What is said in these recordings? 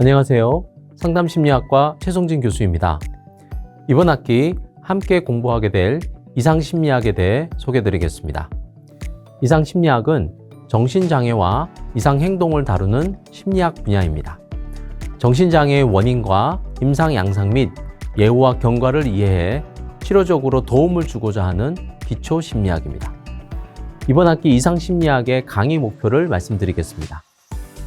안녕하세요. 상담 심리학과 최성진 교수입니다. 이번 학기 함께 공부하게 될 이상 심리학에 대해 소개드리겠습니다. 이상 심리학은 정신장애와 이상행동을 다루는 심리학 분야입니다. 정신장애의 원인과 임상 양상 및 예후와 경과를 이해해 치료적으로 도움을 주고자 하는 기초 심리학입니다. 이번 학기 이상 심리학의 강의 목표를 말씀드리겠습니다.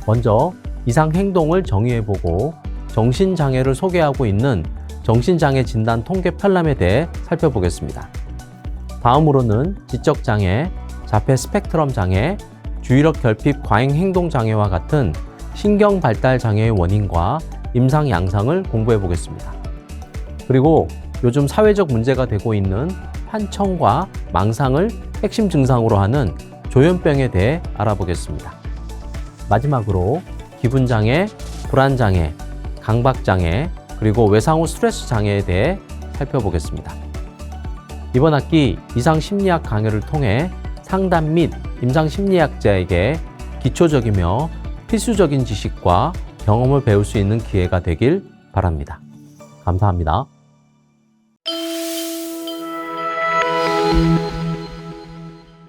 먼저 이상 행동을 정의해보고 정신장애를 소개하고 있는 정신장애 진단 통계 편람에 대해 살펴보겠습니다. 다음으로는 지적장애, 자폐 스펙트럼 장애, 주의력 결핍 과잉 행동 장애와 같은 신경 발달 장애의 원인과 임상 양상을 공부해 보겠습니다. 그리고 요즘 사회적 문제가 되고 있는 환청과 망상을 핵심 증상으로 하는 조현병에 대해 알아보겠습니다. 마지막으로 기분 장애, 불안 장애, 강박 장애, 그리고 외상 후 스트레스 장애에 대해 살펴보겠습니다. 이번 학기 이상 심리학 강의를 통해 상담 및 임상 심리학자에게 기초적이며 필수적인 지식과 경험을 배울 수 있는 기회가 되길 바랍니다. 감사합니다.